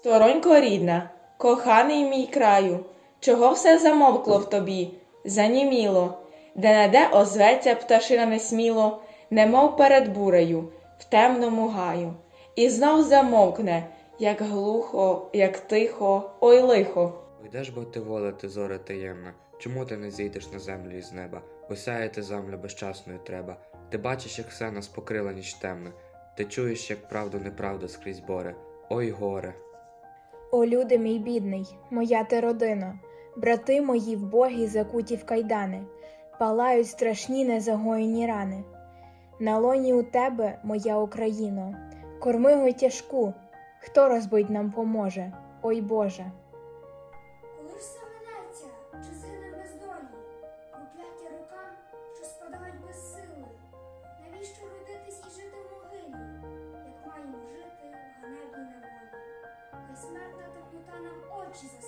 Сторонько рідна, коханий мій краю, чого все замовкло в тобі, заніміло, де не де озветься пташина несміло, немов перед бурею, в темному гаю, і знов замовкне, як глухо, як тихо, ой лихо. Ой, де ж бо ти воля, ти зоре таємна? Чому ти не зійдеш на землю із неба? Бо сяяти землю безчасною треба. Ти бачиш, як все нас покрила ніч темна. Ти чуєш, як правду неправда скрізь боре. Ой, горе. О, люди мій бідний, моя ти родина, брати мої в богі закуті в кайдани, палають страшні незагоєні рани. На лоні у тебе, моя Україно, кормигу тяжку, хто розбить нам поможе, ой Боже. Коли все минеться, чи згине бездолі, прокляття рукам, що спадають без сили. безсмертна теплота нам очі засвітила.